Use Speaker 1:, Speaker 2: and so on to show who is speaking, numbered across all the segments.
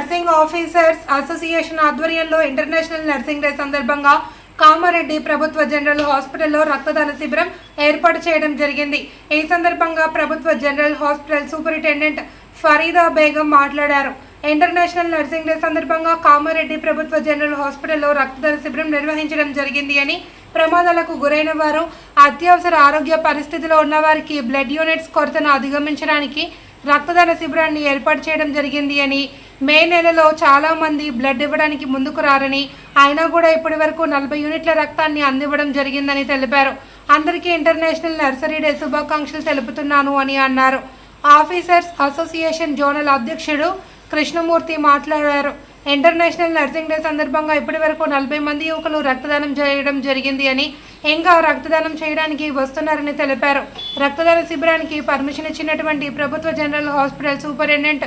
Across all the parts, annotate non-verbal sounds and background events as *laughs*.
Speaker 1: Nursing officers association ఆధ్వర్యంలో international nursing day సందర్భంగా కామారెడ్డి ప్రభుత్వ జనరల్ హాస్పిటల్లో రక్తదాన శిబిరం ఏర్పాటు చేయడం జరిగింది. ఈ సందర్భంగా ప్రభుత్వ general hospital superintendent Farida Begum మాట్లాడారు. ఇంటర్నేషనల్ నర్సింగ్ డే సందర్భంగా కామారెడ్డి ప్రభుత్వ జనరల్ హాస్పిటల్లో రక్తదాన శిబిరం నిర్వహించడం జరిగింది అని ప్రమాదాలకు గురైన వారు అత్యవసర ఆరోగ్య పరిస్థితిలో ఉన్నవారికి బ్లడ్ యూనిట్స్ కొరతను అధిగమించడానికి రక్తదాన శిబిరాన్ని ఏర్పాటు చేయడం జరిగింది అని మే నెలలో చాలా మంది బ్లడ్ ఇవ్వడానికి ముందుకు రారని అయినా కూడా ఇప్పటి వరకు నలభై యూనిట్ల రక్తాన్ని అందివ్వడం జరిగిందని తెలిపారు. అందరికీ ఇంటర్నేషనల్ నర్సరీ డే శుభాకాంక్షలు తెలుపుతున్నాను అని అన్నారు. ఆఫీసర్స్ అసోసియేషన్ జోనల్ అధ్యక్షుడు కృష్ణమూర్తి మాట్లాడారు. ఇంటర్నేషనల్ నర్సింగ్ డే సందర్భంగా ఇప్పటి వరకు నలభై మంది యువకులు రక్తదానం చేయడం జరిగింది అని ఇంకా రక్తదానం చేయడానికి వస్తున్నారని తెలిపారు. రక్తదాన శిబిరానికి పర్మిషన్ ఇచ్చినటువంటి ప్రభుత్వ జనరల్ హాస్పిటల్ సూపరింటెండెంట్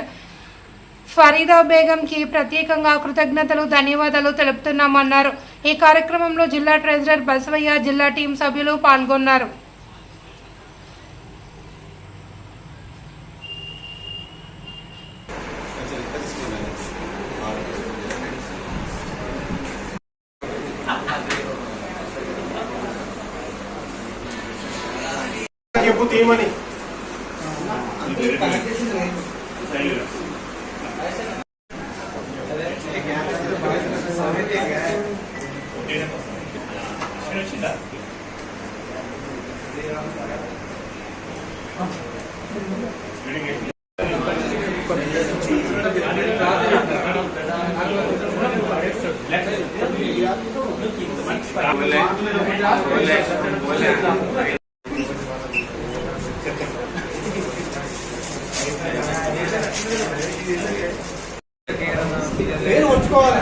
Speaker 1: ఫరీదా బేగంకి ప్రత్యేకంగా కృతజ్ఞతలు ధన్యవాదాలు తెలుపుతున్నామన్నారు. ఈ కార్యక్రమంలో జిల్లా ట్రెజరర్ బసవయ్య జిల్లా టీం సభ్యులు పాల్గొన్నారు.
Speaker 2: చెప్పు తీయమని పేరు ఉంచుకోవాలి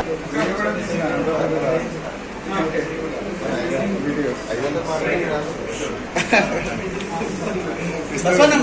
Speaker 2: *laughs* बसवा ना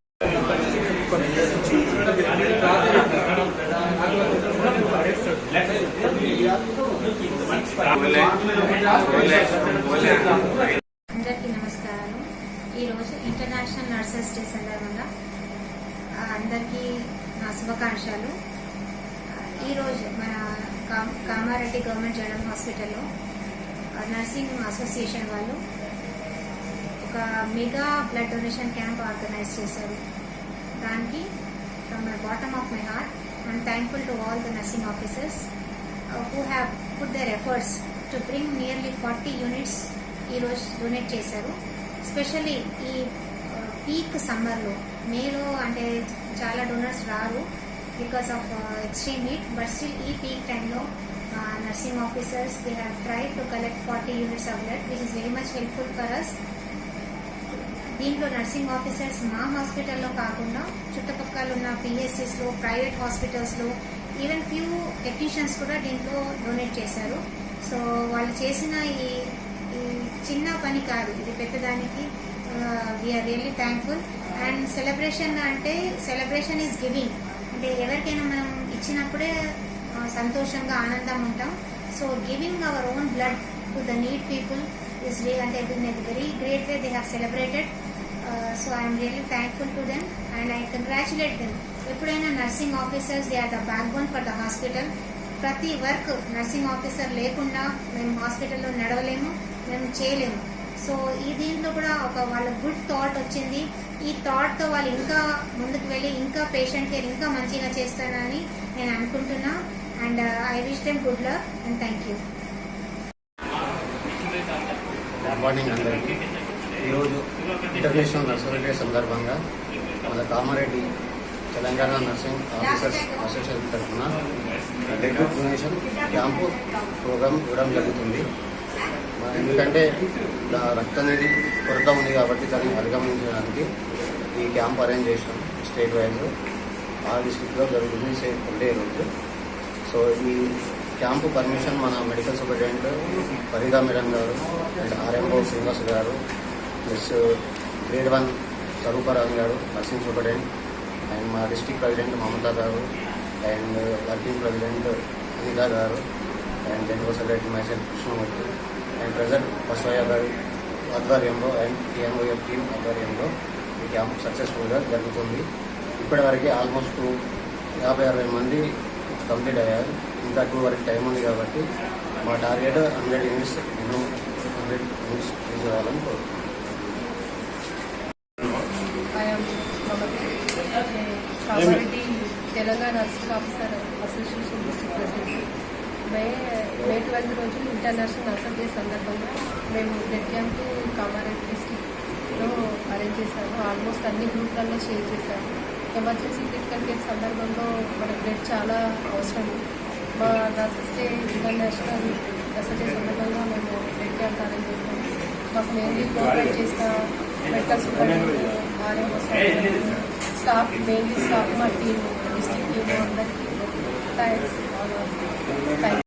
Speaker 3: అందరికీ నమస్కారాలు ఈరోజు ఇంటర్నేషనల్ నర్సెస్ డే సందర్భంగా అందరికీ నా శుభాకాంక్షలు. ఈరోజు మన కామారెడ్డి గవర్నమెంట్ జనరల్ హాస్పిటల్లో నర్సింగ్ అసోసియేషన్ వాళ్ళు ఒక mega blood donation camp organise చేశారు. దానికి from my bottom of my heart I'm thankful to all the nursing officers who have put their efforts to bring nearly forty units ఈరోజు donate చేశారు. Specially ఈ peak సమ్మర్లో మేలో అంటే చాలా donors రారు because of extreme heat but still ఈ peak టైంలో nursing officers they have try to collect forty units of blood which is very much helpful for us దీంట్లో నర్సింగ్ ఆఫీసర్స్ మా హాస్పిటల్లో కాకుండా చుట్టుపక్కల ఉన్న పిఎస్సిస్లో ప్రైవేట్ హాస్పిటల్స్లో ఈవెన్ ఫ్యూ టెక్నీషియన్స్ కూడా దీంట్లో డొనేట్ చేశారు. సో వాళ్ళు చేసిన ఈ చిన్న పని కాదు. ఇది పెద్దదానికి we are really thankful and celebration అంటే సెలబ్రేషన్ ఈజ్ గివింగ్ అంటే ఎవరికైనా మనం ఇచ్చినప్పుడే సంతోషంగా ఆనందం ఉంటాం. So giving our own blood to the need people is అంటే very great way they have celebrated so I'm really thankful to them and I congratulate them ఎప్పుడైనా nursing officers they are the backbone for the hospital ప్రతి work nursing officer లేకుండా మేము హాస్పిటల్లో నడవలేము మేము చేయలేము. So ఈ దీంట్లో కూడా ఒక వాళ్ళ గుడ్ థాట్ వచ్చింది. ఈ థాట్తో వాళ్ళు ఇంకా ముందుకు వెళ్ళి ఇంకా పేషెంట్ కేర్ ఇంకా మంచిగా చేస్తారని నేను అనుకుంటున్నా. And I wish them good luck and thank you
Speaker 4: good morning అందరికీ. ఈరోజు ఇంటర్నేషనల్ నర్సరీ డే సందర్భంగా మన Kamareddy Telangana nursing officers association తరఫున బ్లడ్ డొనేషన్ క్యాంపు ప్రోగ్రామ్ ఇవ్వడం జరుగుతుంది. ఎందుకంటే రక్త రక్తం అనేది కొరత ఉంది కాబట్టి దాన్ని అధిగమించడానికి ఈ క్యాంప్ అరేంజ్ చేసాం స్టేట్ వైజ్. ఆ డిస్ట్రిక్ట్లో జరుగుతుంది సేమ్ ఉండే రోజు. సో ఈ క్యాంపు పర్మిషన్ మన medical superintendent Farida madam garu and RMO Srinivas garu plus grade one Swarooparaju garu nursing superintendent and మా district president Mamata garu and working president Anitha garu and general secretary myself Krishnamurthy and present Basavayya గారి ఆధ్వర్యంలో and టీఎంఓఎఫ్ team ఆధ్వర్యంలో ఈ camp సక్సెస్ఫుల్గా జరుగుతుంది. ఇప్పటివరకు almost యాభై అరవై మంది కంప్లీట్ అయ్యారు. ఇంకా టూ వరకు టైం ఉంది కాబట్టి మా టార్గెట్ హండ్రెడ్ యూనిట్స్ నేను హండ్రెడ్ యూనిట్స్ తీసుకోవాలని కోరుకుంటున్నాను
Speaker 5: Telangana Nursing Officer Association District President. May May twelfth రోజు ఇంటర్నేషనల్ నర్సరీ డే సందర్భంగా మేము బ్లడ్ క్యాంప్ కామారెడ్డి డిస్టిక్లో అరేంజ్ చేశాము. ఆల్మోస్ట్ అన్ని గ్రూప్లలో షేర్ చేశాము. ఎమర్జెన్సీ క్రిటికల్ కేర్ సందర్భంలో మన బ్లడ్ చాలా అవసరం. మా nurses day international nursery day సందర్భంగా మేము బ్లడ్ క్యాంప్ అరేంజ్ చేస్తాము మాకు మెయిన్లీ కోఆపరేట్ చేసిన medical superintendent RMO staff mainly staff మా టీం డిస్ట్రిక్ట్ టీం అందరికీ థ్యాంక్స్ థ్యాంక్